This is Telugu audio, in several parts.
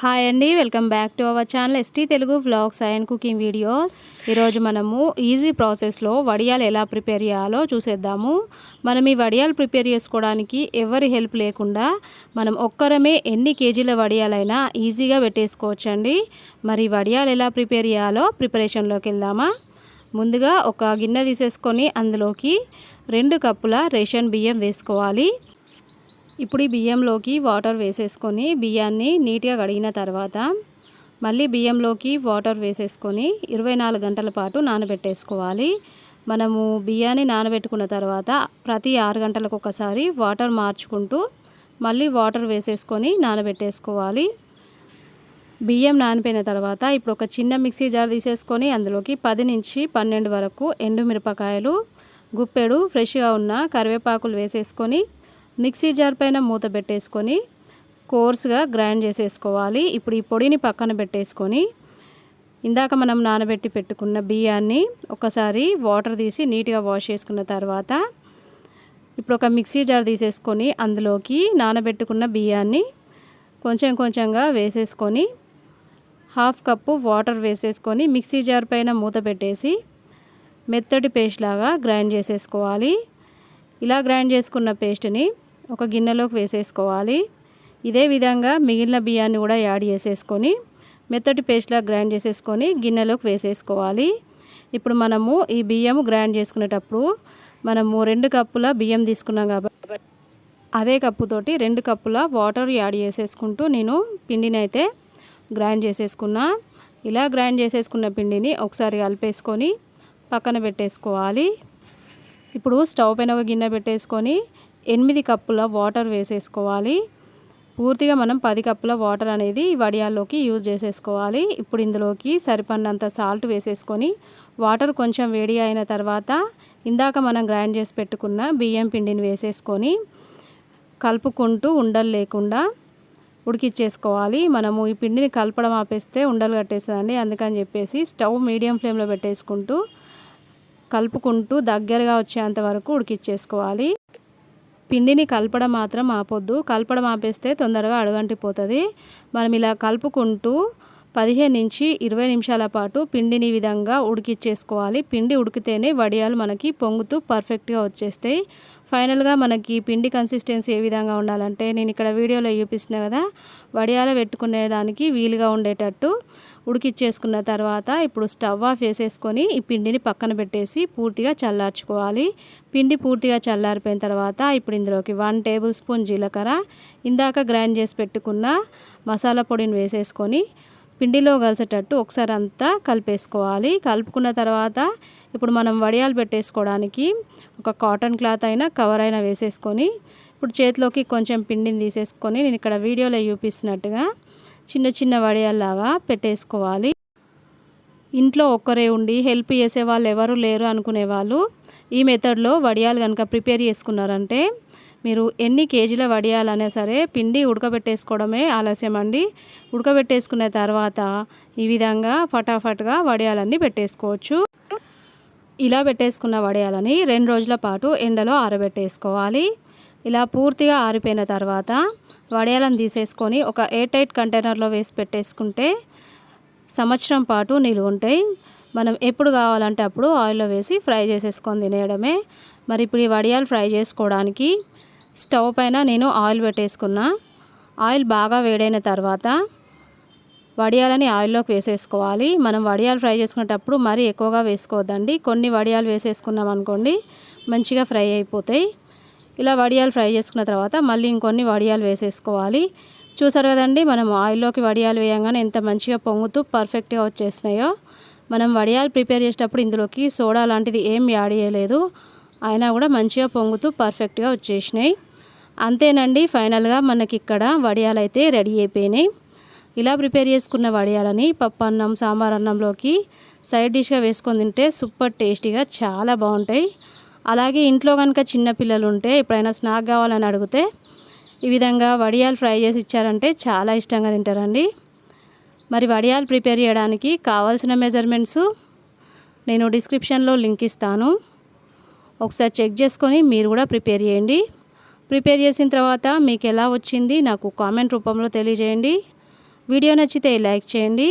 హాయ్ అండి welcome back to our channel ST Telugu vlogs and cooking videos ఈరోజు మనము ఈజీ ప్రాసెస్లో వడియాలు ఎలా ప్రిపేర్ చేయాలో చూసేద్దాము. మనం ఈ వడియాలు ప్రిపేర్ చేసుకోవడానికి ఎవరి హెల్ప్ లేకుండా మనం ఒక్కరమే ఎన్ని కేజీల వడియాలైనా ఈజీగా పెట్టేసుకోవచ్చండి. మరి వడియాలు ఎలా ప్రిపేర్ చేయాలో ప్రిపరేషన్లోకి వెళ్దామా? ముందుగా ఒక గిన్నె తీసేసుకొని అందులోకి రెండు కప్పుల రేషన్ బియ్యం వేసుకోవాలి. ఇప్పుడు ఈ బియ్యంలోకి వాటర్ వేసేసుకొని బియ్యాన్ని నీట్గా కడిగిన తర్వాత మళ్ళీ బియ్యంలోకి వాటర్ వేసేసుకొని ఇరవై నాలుగు గంటల పాటు నానబెట్టేసుకోవాలి. మనము బియ్యాన్ని నానబెట్టుకున్న తర్వాత ప్రతి ఆరు గంటలకు ఒకసారి వాటర్ మార్చుకుంటూ మళ్ళీ వాటర్ వేసేసుకొని నానబెట్టేసుకోవాలి. బియ్యం నానిపోయిన తర్వాత ఇప్పుడు ఒక చిన్న మిక్సీ జార్ తీసేసుకొని అందులోకి పది నుంచి పన్నెండు వరకు ఎండు మిరపకాయలు గుప్పెడు ఫ్రెష్గా ఉన్న కరివేపాకులు వేసేసుకొని మిక్సీ జార్ పైన మూత పెట్టేసుకొని కోర్స్గా గ్రైండ్ చేసేసుకోవాలి. ఇప్పుడు ఈ పొడిని పక్కన పెట్టేసుకొని ఇందాక మనం నానబెట్టి పెట్టుకున్న బియ్యాన్ని ఒకసారి వాటర్ తీసి నీట్గా వాష్ చేసుకున్న తర్వాత ఇప్పుడు ఒక మిక్సీ జార్ తీసేసుకొని అందులోకి నానబెట్టుకున్న బియ్యాన్ని కొంచెం కొంచెంగా వేసేసుకొని హాఫ్ కప్పు వాటర్ వేసేసుకొని మిక్సీ జార్ పైన మూత పెట్టేసి మెత్తటి పేస్ట్ లాగా గ్రైండ్ చేసేసుకోవాలి. ఇలా గ్రైండ్ చేసుకున్న పేస్ట్ని ఒక గిన్నెలోకి వేసేసుకోవాలి. ఇదే విధంగా మిగిలిన బియ్యాన్ని కూడా యాడ్ చేసేసుకొని మెత్తటి పేస్ట్లా గ్రైండ్ చేసేసుకొని గిన్నెలోకి వేసేసుకోవాలి. ఇప్పుడు మనము ఈ బియ్యం గ్రైండ్ చేసుకునేటప్పుడు మనము రెండు కప్పుల బియ్యం తీసుకున్నాం కాబట్టి అదే కప్పుతోటి రెండు కప్పుల వాటర్ యాడ్ చేసేసుకుంటూ నేను పిండిని అయితే గ్రైండ్ చేసేసుకున్నా. ఇలా గ్రైండ్ చేసేసుకున్న పిండిని ఒకసారి కలిపేసుకొని పక్కన పెట్టేసుకోవాలి. ఇప్పుడు స్టవ్ పైన ఒక గిన్నె పెట్టేసుకొని ఎనిమిది కప్పుల వాటర్ వేసేసుకోవాలి. పూర్తిగా మనం పది కప్పుల వాటర్ అనేది వడియాల్లోకి యూజ్ చేసేసుకోవాలి. ఇప్పుడు ఇందులోకి సరిపడినంత సాల్ట్ వేసేసుకొని వాటర్ కొంచెం వేడి అయిన తర్వాత ఇందాక మనం గ్రైండ్ చేసి పెట్టుకున్న బియ్యం పిండిని వేసేసుకొని కలుపుకుంటూ ఉండలు లేకుండా ఉడికిచ్చేసుకోవాలి. మనము ఈ పిండిని కలపడం ఆపేస్తే ఉండలు కట్టేస్తుందండి. అందుకని చెప్పేసి స్టవ్ మీడియం ఫ్లేమ్లో పెట్టేసుకుంటూ కలుపుకుంటూ దగ్గరగా వచ్చేంత వరకు ఉడికిచ్చేసుకోవాలి. పిండిని కలపడం మాత్రం ఆపొద్దు. కలపడం ఆపేస్తే తొందరగా అడుగంటిపోతుంది. మనం ఇలా కలుపుకుంటూ పదిహేను నుంచి ఇరవై నిమిషాల పాటు పిండిని విధంగా ఉడికిచ్చేసుకోవాలి. పిండి ఉడికితేనే వడియాలు మనకి పొంగుతూ పర్ఫెక్ట్గా వచ్చేస్తాయి. ఫైనల్గా మనకి పిండి కన్సిస్టెన్సీ ఏ విధంగా ఉండాలంటే నేను ఇక్కడ వీడియోలో చూపిస్తున్నా కదా వడియాలు పెట్టుకునే దానికి వీలుగా ఉండేటట్టు ఉడికిచ్చేసుకున్న తర్వాత ఇప్పుడు స్టవ్ ఆఫ్ వేసేసుకొని ఈ పిండిని పక్కన పెట్టేసి పూర్తిగా చల్లార్చుకోవాలి. పిండి పూర్తిగా చల్లారిపోయిన తర్వాత ఇప్పుడు ఇందులోకి వన్ టేబుల్ స్పూన్ జీలకర్ర ఇందాక గ్రైండ్ చేసి పెట్టుకున్న మసాలా పొడిని వేసేసుకొని పిండిలో కలిసేటట్టు ఒకసారి అంతా కలిపేసుకోవాలి. కలుపుకున్న తర్వాత ఇప్పుడు మనం వడియాలు పెట్టేసుకోవడానికి ఒక కాటన్ క్లాత్ అయినా కవర్ అయినా వేసేసుకొని ఇప్పుడు చేతిలోకి కొంచెం పిండిని తీసేసుకొని నేను ఇక్కడ వీడియోలో చూపిస్తున్నట్టుగా చిన్న చిన్న వడియాల్లాగా పెట్టేసుకోవాలి. ఇంట్లో ఒక్కరే ఉండి హెల్ప్ చేసే వాళ్ళు ఎవరు లేరు అనుకునే వాళ్ళు ఈ మెథడ్లో వడియాలు కనుక ప్రిపేర్ చేసుకున్నారంటే మీరు ఎన్ని కేజీల వడియాలనే సరే పిండి ఉడకబెట్టేసుకోవడమే ఆలస్యం అండి. ఉడకబెట్టేసుకున్న తర్వాత ఈ విధంగా ఫటాఫట్గా వడియాలన్నీ పెట్టేసుకోవచ్చు. ఇలా పెట్టేసుకున్న వడియాలని రెండు రోజుల పాటు ఎండలో ఆరబెట్టేసుకోవాలి. ఇలా పూర్తిగా ఆరిపోయిన తర్వాత వడియాలను తీసేసుకొని ఒక ఎయిర్ టైట్ కంటైనర్లో వేసి పెట్టేసుకుంటే సంవత్సరం పాటు నిలువ ఉంటాయి. మనం ఎప్పుడు కావాలంటే అప్పుడు ఆయిల్లో వేసి ఫ్రై చేసేసుకొని తినేయడమే. మరి ఇప్పుడు ఈ వడియాలు ఫ్రై చేసుకోవడానికి స్టవ్ పైన నేను ఆయిల్ పెట్టేసుకున్నా. ఆయిల్ బాగా వేడైన తర్వాత వడియాలని ఆయిల్లోకి వేసేసుకోవాలి. మనం వడియాలు ఫ్రై చేసుకునేటప్పుడు మరీ ఎక్కువగా వేసుకోవద్దండి. కొన్ని వడియాలు వేసేసుకున్నాం అనుకోండి మంచిగా ఫ్రై అయిపోతాయి. ఇలా వడియాలు ఫ్రై చేసుకున్న తర్వాత మళ్ళీ ఇంకొన్ని వడియాలు వేసేసుకోవాలి. చూసారు కదండి మనం ఆయిల్లోకి వడియాలు వేయంగానే ఎంత మంచిగా పొంగుతూ పర్ఫెక్ట్గా వచ్చేసినాయో. మనం వడియాలు ప్రిపేర్ చేసేటప్పుడు ఇందులోకి సోడా లాంటిది ఏం యాడ్ చేయలేదు. అయినా కూడా మంచిగా పొంగుతూ పర్ఫెక్ట్గా వచ్చేసినాయి. అంతేనండి ఫైనల్గా మనకి ఇక్కడ వడియాలు అయితే రెడీ అయిపోయినాయి. ఇలా ప్రిపేర్ చేసుకున్న వడియాలని పప్పు అన్నం సాంబార్ అన్నంలోకి సైడ్ డిష్గా వేసుకొని తింటే సూపర్ టేస్టీగా చాలా బాగుంటాయి. అలాగే ఇంట్లో కనుక చిన్నపిల్లలు ఉంటే ఎప్పుడైనా స్నాక్ కావాలని అడిగితే ఈ విధంగా వడియాలు ఫ్రై చేసి ఇచ్చారంటే చాలా ఇష్టంగా తింటారండి. మరి వడియాలు ప్రిపేర్ చేయడానికి కావాల్సిన మెజర్మెంట్స్ నేను డిస్క్రిప్షన్లో లింక్ ఇస్తాను. ఒకసారి చెక్ చేసుకొని మీరు కూడా ప్రిపేర్ చేయండి. ప్రిపేర్ చేసిన తర్వాత మీకు ఎలా వచ్చింది నాకు కామెంట్ రూపంలో తెలియజేయండి. వీడియో నచ్చితే లైక్ చేయండి.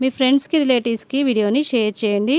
మీ ఫ్రెండ్స్కి రిలేటివ్స్కి వీడియోని షేర్ చేయండి.